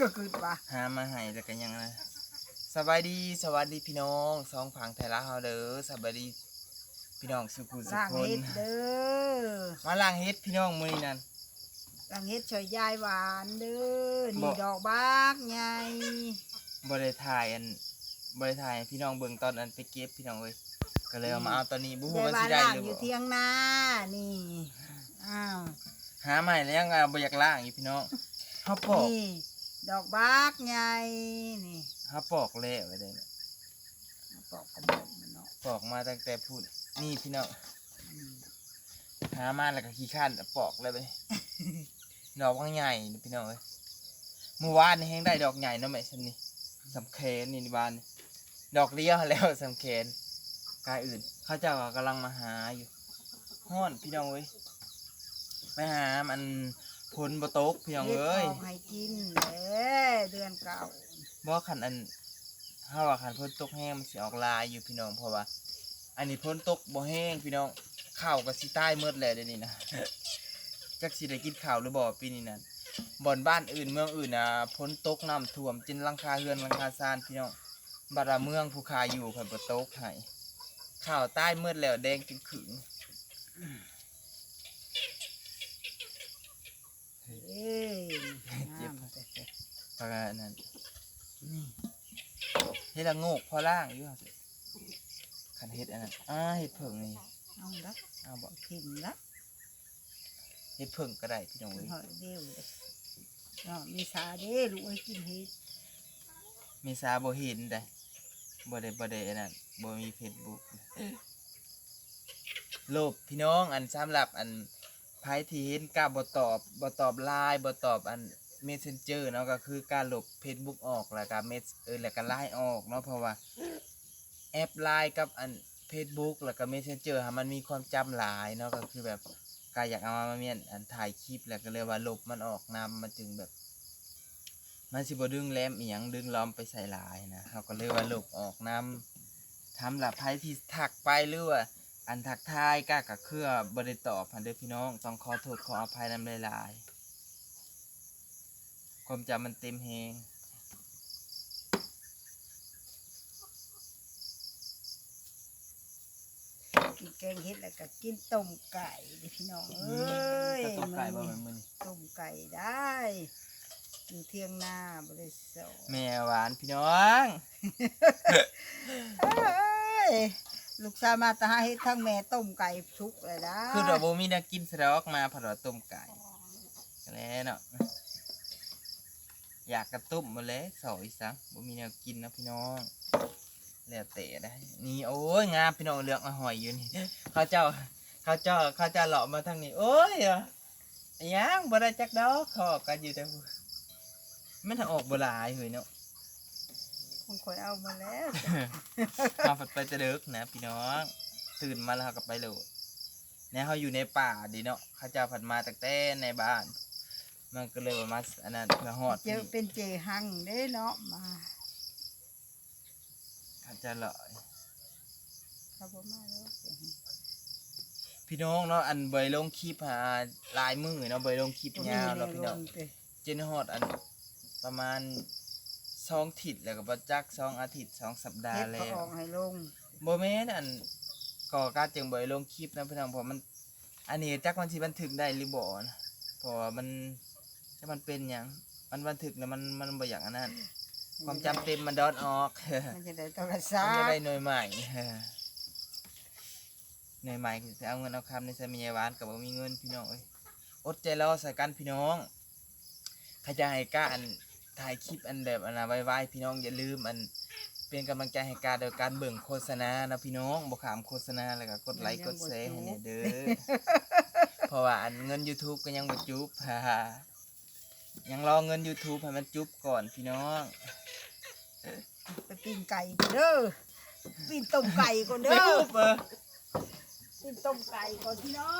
ก็คือว่าหามาให้แล้วก็ยังนะสบายดีสวัสดีพี่น้องสองผังไทยละเฮาเด้อสบายดีพี่น้องสุขุสุล่างคนเฮ็ดเด้อมาล้างเฮ็ดพี่น้องมื้อนี้นั่น ล่างเฮ็ดช่วยยายหวานเด้อบ่ นี่ดอกบักใหญ่บ่ได้ถ่ายอันบ่ได้ถ่ายให้พี่น้องเบิ่งตอนอันไปเก็บพี่น้องเอ้ยก็เลยเอามาเอาตอนนี้บ่ฮู้ยายว่าหวาสินได้ล่างหรืออยู่บ่เทียงนานี่อ้าวหามาให้แล้วยังอะบ่อยากล้างอยู่พี่น้องเฮาปอกนี่ ดอกบักใหญ่นี่เฮาปอกแล้วไว้ได้นะปอกกระบอกมันเนาะปอกมาตั้งแต่พูดนี่พี่น้องอืมหามาแล้วก็ขี้ข้านปอกเลยไปดอกว่าใหญ่นี่พี่น้องเอ้ยเมื่อวานนี่แห้งได้ดอกใหญ่เนาะแม่ฉันนี่สำเคนนี่นี่บ้านนี่ดอกเลี้ยวแล้วสำเคนกายอื่น เขาเจ้าก็กำลังมาหาอยู่ห้อนพี่น้องเอ้ยไปหามัน พลบตกพี่น้องเฮ็ดเอ้ยออกให้กินเด้อเดือนเก่าบ่ขันอันถ้าว่าขันพ้นตกแห้งมันสิออกลายอยู่พี่น้องเพราะว่า อันนี้พ้นตกบ่แห้งพี่น้องข้าวก็สิใต้เมืดแล้วเดี๋ยวนี้นะ จักสิได้กินข้าวหรือบ่ปีนี้นั่นบ่อนบ้านอื่นเมืองอื่นน่ะพ้นตกน้ำท่วมจนหลังคาเรือนหลังคาซานพี่น้องบัดว่าเมืองภูคาอยู่เพิ่นบ่ตกให้ข้าวใต้เมืดแล้วแดงจึงขึง เอ้ ยเจ็บน้ำแต่เพราะว่านั่นนี่เฮ็ดละโงกพอล่างอยู่หั่นสิคันเฮ็ดอันนั้นอ้าเฮ็ดเพิ่งนี่เอาละเอาบ่ทิมละเฮ็ดเพิ่งก็ได้พี่น้องเอ้ยหอยเดียวเลยเนาะมีสาเด้ลูกไอ้กินเฮ็ดเมษาบ่เห็นได้บ่ได้บ่ได้อันนั้นบ่มี Facebook โลบพี่น้องอันสำหรับอัน ไผที่เห็นกล้าบ่ตอบบ่ตอบไลน์บ่ตอบอัน Messenger เนาะก็คือการลบ Facebook ออกแล้วก็เมสเออแล้วก็ไลน์ออกเนาะเพราะว่าแอปไลน์กับอัน Facebook แล้วก็ Messenger ค่ะมันมีความจำหลายเนาะก็คือแบบกายอยากเอามาเมียนอันถ่ายคลิปแล้วก็เลยว่าลบมันออกนำมันจึงแบบ มันสิบ่ดึงแรมอีหยังดึงล้อมไปใส่หลายนะเขาก็เลยว่าลบออกนำทำหลับไพ่ที่ถักไปหรือว่า อันทักทายก้ากับเครือบ่ได้ตอบพันเด้อพี่น้อง ต้องขอโทษขออภัยนำหลายๆความจำมันเต็มแฮงกินแกงเฮ็ดแล้วก็กินต้มไก่เด้อพี่น้องเอ้ยถ้าต้มไก่บ่มื้อแม่นนี้มื้อนี้ต้มไก่ได้อยู่เที่ยงหน้าบ่ได้สอนแม่หวานพี่น้อง เอ้ย ลูกสามาตาหาเฮ็ดทั้งแม่ต้มไก่สุกเลยนะคือเราบ่มีแนวกินสะดอกมาผัดว่าต้มไก่ก็แล้วเนาะอยากกระตุ้มมาเลยสอยซังบ่มีแนวกินนะพี่น้องแล้วแต่ได้ นี่โอ้ยงามพี่น้องเลือกมาหอยอยู่นี่เขาเจ้าเขาเจ้าเขาเจ้าเลาะมาทางนี้โอ้ยอะยังบ่ได้จักดอกเขาออกกันอยู่แต่พู้มันทางออกบ่หลายเฮ้ยเนาะ คงคอยเอามาแล้วมาฝัดไปจะเดึกนะพี่น้อง ตื่นมาแล้วเขาก็ไปโหลดเนี่ยเขาอยู่ในป่าดีเนาะเขาเจ้าผัดมาตั้งแต่ในบ้าน มันก็เลยว่ามาอันนั้นเพื่อหอดเจอเป็นเจหังเด้เนาะมาเขาจะเลาะเขาบ่มาแล้วพี่น้องเนาะอันเบยลงคลิปหาหลายมือเนาะเบยลงคลิปยาวเนาะพี่น้องเจนฮอดอันประมาณ สองถิดแล้วก็ประจักสองอาทิตย์สองสัปดาเฮ็ห์ดแล้เขาวออกให้ลงโบแม่นอันก่อการจึงบ่อยลงคลิปนะพี่น้องเพราะมัน อันนี้จักมันสิบันทึกได้หรือบ่นะเพราะว่ามันถ้ามันเป็นหยังมันบันทึกแล้วมันมันบ่อย่างอันนั้นความจำเต็มมันดอนออก มันจะได้โทรมัศันพจะท์ได้หน่วยใหม่ หน่วยใหม่คือจะเอาเงินเอาคำในสมัยหวานกับบ่มีเงินพี่น้องเอ้ยอดใจรอใส่กันพี่น้องใครจะให้กล้าอัน ถ่ายคลิปอันแบบอันน่ะไว้ๆพี่น้องอย่าลืมอันเป็นกำลังใจให้กาโดยการเบิ่งโฆษณานะพี่น้องบ่ขามโฆษณาแล้วก็กดไลค์กดแชร์ให้เนี่ยเด้อ เพราะว่าอันเงิน YouTube ก็ยังบ่จุบฮ่าฮ่ายังรอเงิน YouTube ให้มันจุบก่อนพี่น้อง ไปปิ้งไก่ก่อนเด้อปิ้งต้มไก่ก่อนไปเด้อจุบเออปิ้งต้มไก่ก่อนพี่น้อ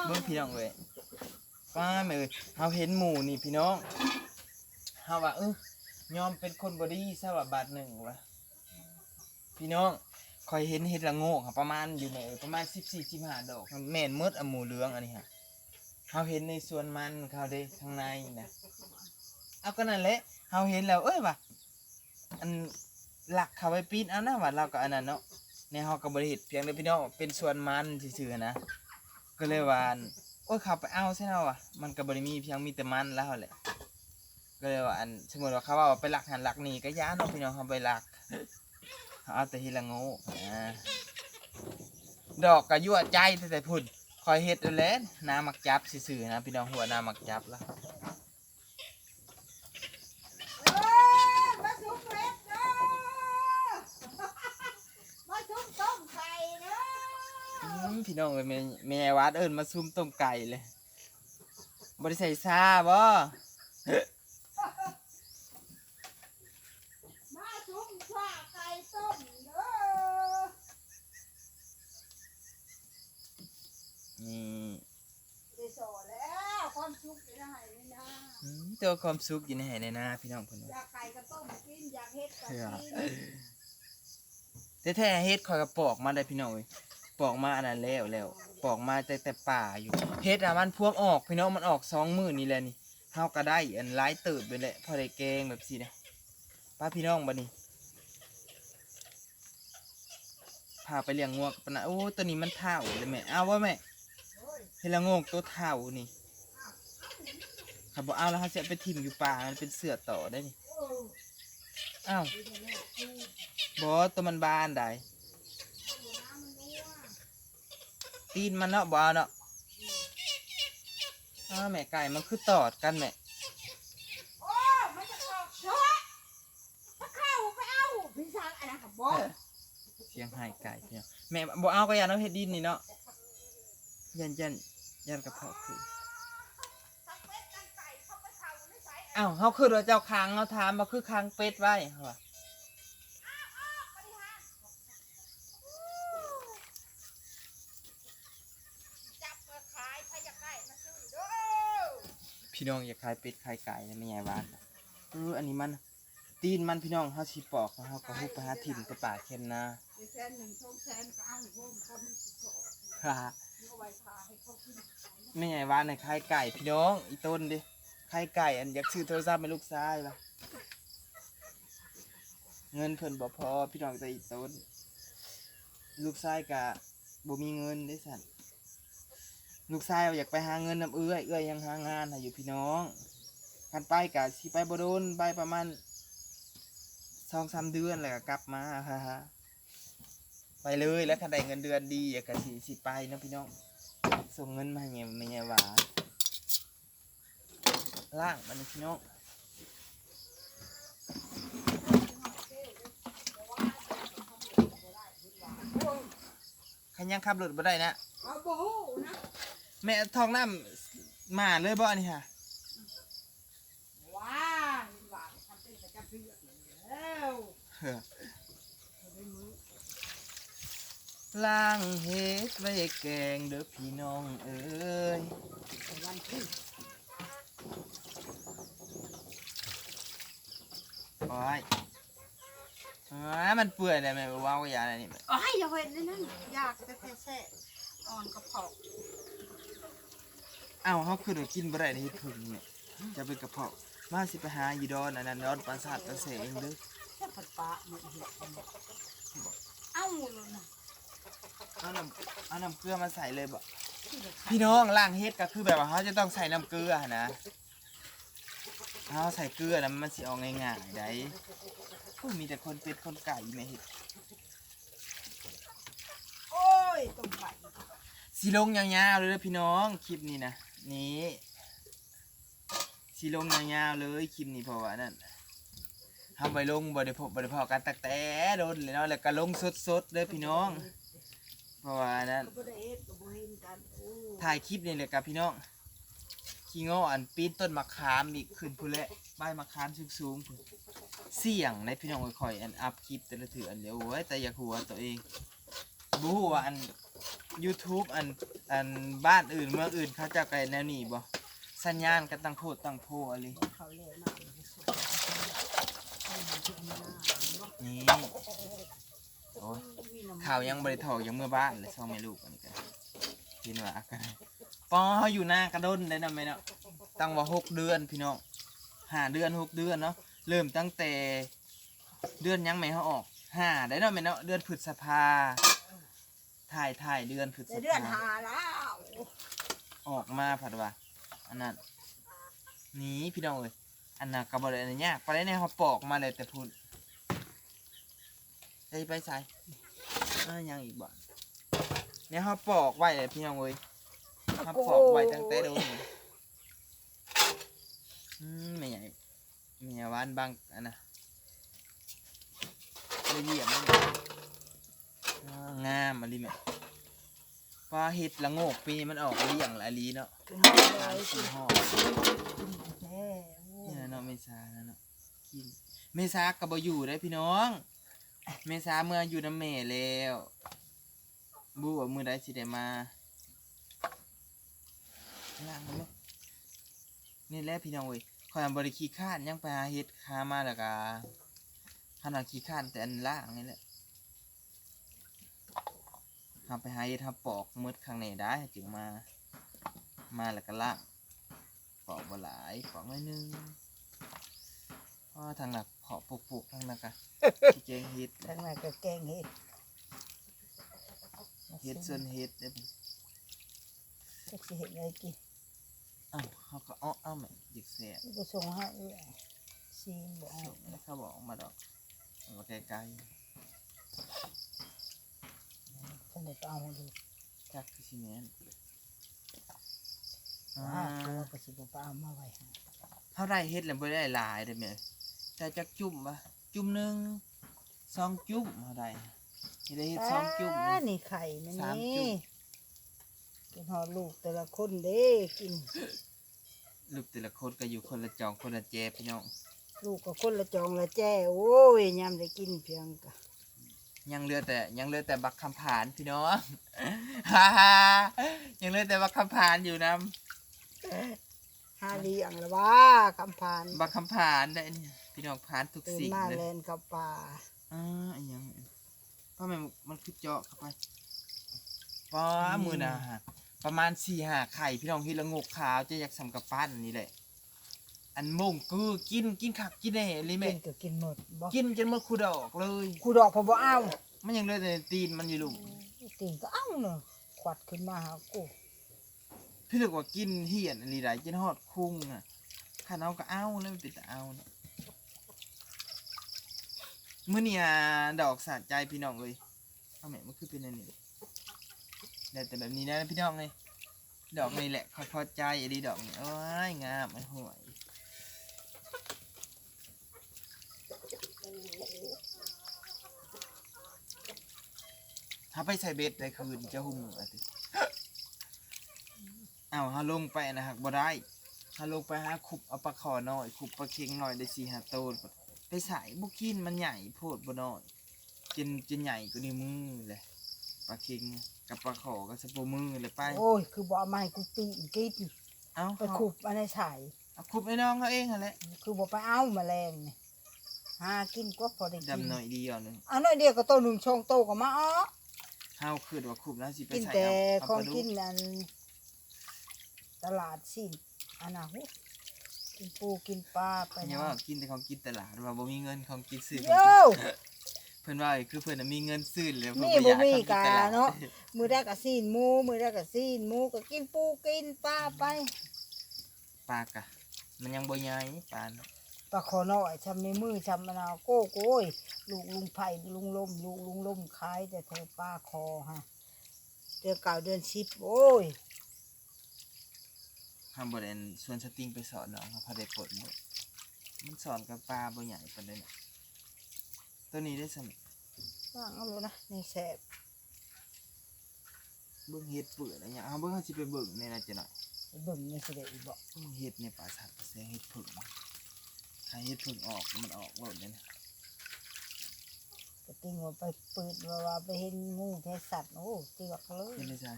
งเบิ่งพี่น้องเว้ยป้าแม่เอ้ยเฮาเห็นหมูนี่พี่น้อง เฮาว่าเออยอมเป็นคนบ่ดีซะว่าบาทหนึ่งวะพี่น้องคอยเห็นเห็ดละโงกค่ะประมาณอยู่แม่เอ้ยประมาณ14 15ดอกมันแม่นหมดอหมูเหลืองอันนี้ฮะเฮาเห็นในส่วนมันเขาเด้ข้างในนะเอาก็นั่นแหละเฮาเห็นแล้วเอ้ยว่ะอันหลักเขาไปปีนเอานะว่าเราก็อันนั้นเนาะในเฮาก็บ่ได้เฮ็ดเพียงแต่พี่น้องเป็นส่วนมันซื่อๆนะ ก็เลยว่าอันโอ้ยเขาไปเอาใช่เนาะว่ะมันก็บ่ได้มีเพียงมีแต่มันแล้วแหละ ก็เลยว่าอันสมมุติว่าเขาว่าไปหลักหันหลักนี่ก็ย้านเนาะพี่น้องเฮาไปหลักเขาเอาแต่ทีละโง่อ่าดอกก็ยั่วใจแต่แต่พุ่นคอยเฮ็ดเอาแหล้วน้ามักจับซื่อๆนะพี่น้องหัวหน้ามักจับละเอ้ยมาชุบเล็ดเด้อมาชุบต้มไข่เด้ออืมพี่น้องเอ้ยแม่แม่วัดเอิ้นมาซุ่มต้มไก่เลยบ่ได้ใส่ซาบ่ มาชุบข้าไก่ต้มเด้อ นี่ได้สอแล้วความชุบได้ให้เลยนะอืมตัวความสุขอยู่ในไหในหน้าพี่น้องเพิ่นอว่ายากไก่ก็ต้มกินอยากเฮ็ดก็กินแต่แท้เฮ็ดคอยก็ปอกมาได้พี่น้องเอ้ยปอกมาอันนั้นแล้วแล้วปอกมาแต่แต่ป่าอยู่เฮ็ดอะมันพวงออกพี่น้องมันออกสองมื้อนี่แหละนี่เฮาก็ได้อันหลายเติบไปแหละพอได้แกงแบบสินะป้าพี่น้องบัดนี้พาไปเลี้ยงงวกปะนะโอ้ตัวนี้มันเท่าเลยแม่เอาว่าแม่ เฮดละโงกตัวเท่านี่ขับบอกเอาแล้วเขาจะเอาไปทิ่มอยู่ป่ามันเป็นเสือต่อได้นี่โอ้อ้าวยเดี๋ยวแม่กูบอตัวมันบานได้น้ำมันนัวตีนมันเนาะบเอาเนาะอ้าวแม่ไก่มันคือตอดกันแม่โอ้มันจะออกเชอะถ้าเข้าไปเอาพี่ช้างอันนั้นกับบอกเสียงไห้ไก่เนี่ยแม่บอกเอาก็อย่าเอาเฮ็ดดินนี่เนาะ ยันยันยันกระเพาะคือทั้งเป็ดทั้งไก่เข้าไปเข้าในสายอ้าวเขาคือว่าเจ้าค้างเขาถามมาคือค้างเป็ดไว้เขาว่าปฏิหารจับมาขายใครอยากได้มาซื้อเด้อพี่น้องอย่าขายเป็ดขายไก่นะไม่ใหญ่บ้านเอออันนี้มัน ตีนมันพี่น้องเขาสิปอกแล้วเขาก็หุบไปหาถิ่นกับป่าเค็มนาในแสนหนึ่งสองแสนก็เอาพวกคนที่ขอฮ่าเอา ไว้ทาให้เนไม่ไงว่าในไข่ไก่พี่น้อง อีต้นดิไข่ไก่อันอยากซื้อโทรศัพท์ให้ลูกชายปะเงินเพิ่นบ่พอพี่น้องแต่อีต้น ลูกชายกะบ่มีเงินได้สั่นลูกชายอยากไปหาเงินนำเอื้อยเอื้อยยังหางานห้อยู่พี่น้องคันไปกะสิไปบ่โดนไปประมาณสองสามเดือนแล้วก็กลับมาฮ่าฮ่า ไปเลยแล้วคันได้เงินเดือนดีอะกะสิสิไปเนาะพี่น้องส่งเงินมาให้แม่ไม่ไงหวาล่างมันนี่พี่น้องขันยังขับรถบ่ได้นะเอาบ่ฮู้นะแม่ทองน้ำมาเลยบ่อันนี่ค่ะว้าเห็นว่าทำเป็นประจำเดือนแล้ว เฮ้อ เอาได้มือ ล่างเฮ็ดไว้แกงเด้อพี่น้องเอ้ยแต่วันที่โอ้ยอ๋อมันเปื่อยเลยแม่บ่ว้าวอย่าอะไรนี่อ๋อให้อย่าเว้นนั่นอยากแต่แท้ๆอ่อนกระเพาะอ้าวเขาคือว่ากินบ่ได้ในเฮ็ดผึ่งเนี่ยจะเป็นกระเพาะมาสิไปหาอยู่ดอนอันนั้นดอนปราสาทประเสงเด้อแค่ผัดปลาหมดเห็ดอันนี้เอ้าเลยนะ เอาน้ำเอาน้ำเกลือมาใส่เลยบ่พี่น้องล่างเฮ็ดก็คือแบบว่าเขาจะต้องใส่น้ำเกลือนะเขาใส่เกลือนะมันสิออกง่ายๆได้โอ้มีแต่คนเป็ดคนไก่แม่เฮ็ดโอ้ยต้มไก่สิลงยาวๆเลยเด้อพี่น้องคลิปนี้นะนี่สิลงยาวๆเลยคลิปนี้เพราะว่านั่นทำไปลงบ่ได้พบบ่ได้พอกันตักแต่โดนเลยเนาะแล้วก็ลงสดๆเด้อพี่น้อง เพราะว่านั่นก็บ่ได้เอ็ดก็บ่เห็นกันโอ้ถ่ายคลิปนี่เลยกับพี่น้องขี้ง้ออันปีนต้นมะขามอีกขึ้นพุ่นแหละใบมะขามสูงๆพุ่นเสี่ยงในพี่น้องค่อยๆอันอัพคลิปแต่ละเถืออันเดียวโอ้ยแต่อยากหัวตัวเองบฮูว่าอัน YouTube อันอันบ้านอื่นเมืองอื่นเขาเจะไกลแนวนี้บ่สัญญาณก็ตั้งโพดตั้งโพอะไรเขาเลยมาเอามาที่นี่นะนี่ โอ้ยมีน้ำข่าวยังบริถอกยังเมื่อบ้านเลยซ่องไม่ลูกอันนี้กันกินว่าอากันปอเขาอยู่หน้ากระด้นได้นะแม่เนาะตั้งว่าหกเดือนพี่น้องห้าเดือนหกเดือนเนาะเริ่มตั้งแต่เดือนยังไม่เขาออกห้าได้เนาะแม่เนาะเดือนพฤษภาถ่ายถ่ายเดือนพฤษแต่เดือนภาหาแล้วออกมาผัดว่าอันนั้นนี่พี่น้องเอ้ยอันน่ะกับบริเวณยากไปได้ในเขาปอกมาเลยแต่พูด ไปไปใส่เอ้ยยังอีกบ่เนี่ยเขาปอกไว้เลยพี่น้องเอ้ยเขาปอกไว้ตั้งแต่โดนอืมไม่ใหญ่ไม่ใหญ่หวานบางอันน่ะละเอียดมันอ่างามมาลิแม่ปลาเห็ดละโงกปีนี้มันออกเลี้ยงหลายลีเนาะกินเลสามยสี่ห่อแน่โอ้นี่นะเนาะเมษาแล้วเนาะกินเมษากับบอยู่ได้พี่น้อง เมษาเมื่ออยู่น้ำเมแล้วบูว่ามือใดสิได้มาล่างมันเลยนี่แหละพี่น้องเว้ยคอยบริขี้ข้านยังไปหาเฮ็ดคามาแล้วก็ขนาดขี้ข้านแต่อันล่างนี่แหละทำไปหาเฮ็ดทำปอกมืดข้างในได้จึงมา มาแล้วก็ล่างปอกบ่หลายปอกน้อยหนึงพราะว่าทางหนัก เพาะปลูกๆทางหนักอะที่เจงเฮ็ดทั้งนั้นก็แกงเห็ดเฮ็ดส่วนเฮ็ดเด้อจะสิเห็ดอะไรกินอ้าวเขาก็อ้ออ้าแม่หยิกแซ่บก็ส่งให้เอื้อยซีมบอกให้ส่งแล้วเขาบอกออกมาดอกเอามาไกลฉันได้ไปเอาดูๆจักคือสิแม่นอ่าว่าตัวก็สิบ่ไปเอามาไว้ให้เท่าไรเฮ็ดแล้วบ่ได้หลายเด้อแม่ แต่จักจุ่มปะจุ่มหนึงสองจุ่มเท่าไรสิได้เฮ็ดสองจุ่มอ่านี่นี่ไข่มันสามจุ่นี่ม กินหอดลูกแต่ละคนเด้กิน ลูกแต่ละคนก็อยู่คนละจองคนละแจพี่น้องลูกก็คนละจองละแจ้ โอ้ยยามได้กินเพียงกะยังเหลือแต่ยังเหลือแต่บักคำผานพี่น้อง ฮ่าฮ่ายังเหลือแต่บักคำผานอยู่นะหาเลี้ยงละว่าคำพานบักคำผานได้เนี่ย พี่น้องผานทุกตื่นสิ่งมาเลยแลนกับป่าอ่าอันยังเพราะมันมันคือเจาะเข้าไปป้ามือนะฮะประมาณสี่ห้าไข่พี่น้องที่ละงกขาวจะอยากสำกับปั้นนี่แหละ อันมงคือกินกินขักกินแน่ลิกิแม่นก็กินหมดบ่กินจนหมดคูดอกเลย กูดอกพอบ่เอามันยังเหลือแต่ตีนมันอยู่ลูกติ่งก็เอาเนาะขวัดขึ้นมาหากูพี่ถึกว่ากินเหี่ยนอะไรได้กินฮอดคุ้งอะข้าเอาก็เอาแล้วมันเป็นแต่เอาเนาะ มื้อเนี้อะดอกสะใจพี่น้องเลยเอาแม่มันคือเป็นอันนี้ได้แต่แบบนี้นะพี่น้องเลยดอกนี่แหละคอยพอใจไอ้ดีดอกนี่โอ้ยงามไอ้ห่วยถ้าไปใส่เบ็ดได้คืนจะหุ่มเหรอติเอาฮาลงไปนะฮะบ่ได้ฮาลงไปหาขุบเอาปลาขอน้อยขุบปลาเค็งหน้อยได้สี่ห้าโตน ใส่บุกินมันใหญ่โพดบ่น้อยกินกินใหญ่กว่านิ้วมือเลยปลาเค็งกับปลาขอกับสะโปมือเลยไป โอ้ย คือบ่เอามาให้กูปีนกินเอาไปขุบอันในใส่เอาขุบให้น้องเขาเองหั่นแหละคือบ่ไปเอาแมลงนี่หากินก็พอได้กินดำหน่อยเดียวหนึงเอาหน่อยเดียวก็โตหนึ่งช่องโตก็มาอ๋อเฮาคือว่าขุบแล้วสิไปกินใส่แต่เอาขอเอางปลาดุกิกนอันตลาดสิอันน่ะหู กินปูกินปลาไปอย่านะว่ากินแต่ของกินตลาดว่าบ่มีเงินของกินซื้อโย่เพิ่นว่าคือเพิ่นน่ะมีเงินซื้อแล้วเพิ่นนี่บ่อยากบ่มีทำกินตลาดกาเนาะมือได้ก็ซีนหมูมือได้ก็ซีนหมูก็กินปูกินปลาไปปลากะ มันยังบ่ใหญ่ปลาน่ะปลาขอน้อยชำในมือชำมะนาวโก้โก้ยลูกลุงไผ่ลุงลมลูกลุงลมขายแต่เธอปลาคอฮะเดือนเก่าเดือนสิบโอ้ย ทำบ่ได้ส่วนสติงไปสอนน้องเขาพาได้ผลหมดมันสอนกับปลาบ่ใหญ่ปานใดน่ะตัวนี้ได้สำว่างเอาเลยนะนี่แสบเบิ่งเฮ็ดเปื่อยแล้วเนี่ยเอาเบิ่งเฮาสิไปเบิ่งนี่นะจ๊ะหน่อยไปเบิ่งนี่สิได้อีกบ่เบิ่งเฮ็ดในป่าสัตว์แสงเฮ็ดผึ่งถ้าเฮ็ดผึ่งออกมันออกบ่ได้นะก็ติงว่าไปเปิดว่าว่าไปเห็นงูแท้สัตว์โอ้เจือกเลยเฮ็ดได้จ้ะ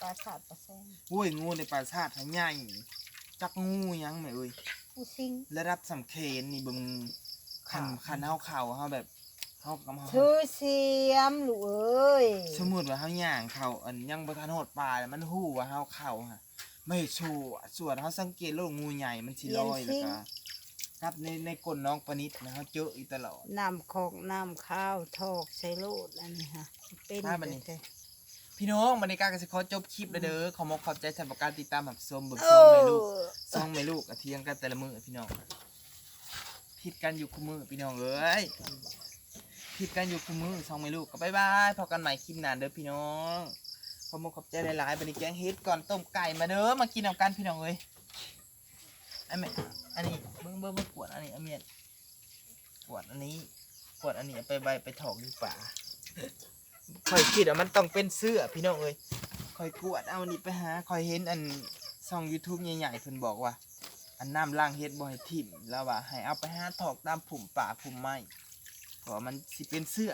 ปลาสัตว์ปลาแซงโอ้ยงูในป่าชาติทั้งใหญ่จักงูหยังแม่เอ้ยผู้ซิงระดับสำเคนนี่เบิ่งคันค่ะคันเฮาเข้าเฮาแบบเฮากำเฮาถือเสียมลูกเอ้ยสมมุติว่าเฮาย่างเข้าอันยังบ่ทันฮอดปลายมันฮู้ว่าเฮาเข้าฮะไม่ชัวร์ส่วนเฮาสังเกตโลกงูใหญ่มันสิลอยแล้วก็ซับในในก้นน้องปนิดนะเขาเจออีตลอดน้ำคอกน้ำข้าวทอกใส่โลดอันนี้ฮะเป็นถ้าบัดนี้แต่ พี่น้องบรรยากาศก็สิขอจบคลิปเลยเด้อขอมขอบใจสำหรับการติดตามหับชมเบึกเอซองอแม่ลูกซองแม่ลูกอะเทียงกันแต่ละมือพี่น้องผิดกันอยู่คู่มือพี่น้องเอ้ยผิดกันอยู่คู่มือซองแม่ลูกก็บายบายพอกันใหม่คลิปหน้าเด้อพี่น้องขอมขอบใจหลายๆบันนี้แกงเฮ็ดก่อนต้มไก่มาเด้อมากินเอากันพี่น้องเอ้ยอันแม่อันนี้เบิ่งเบิ่งเบิ่งขวดอันนี้เอาเมียนขวดอันนี้ขวดอันนี้เอาไปใบไปถอกดีป่า คอยคิดว่ามันต้องเป็นเสื้อพี่น้องเอ้ยคอยกวดเอานี่ไปหาคอยเห็นอันช่อง YouTube ใหญ่ๆเพิ่นบอกว่า อันน้ำล้างเฮ็ดบ่ให้ทิ่มแล้วว่าให้เอาไปหาถอกตามผุ่มป่าผุ่มไม้เพราะว่ามันสิเป็นเสื้อ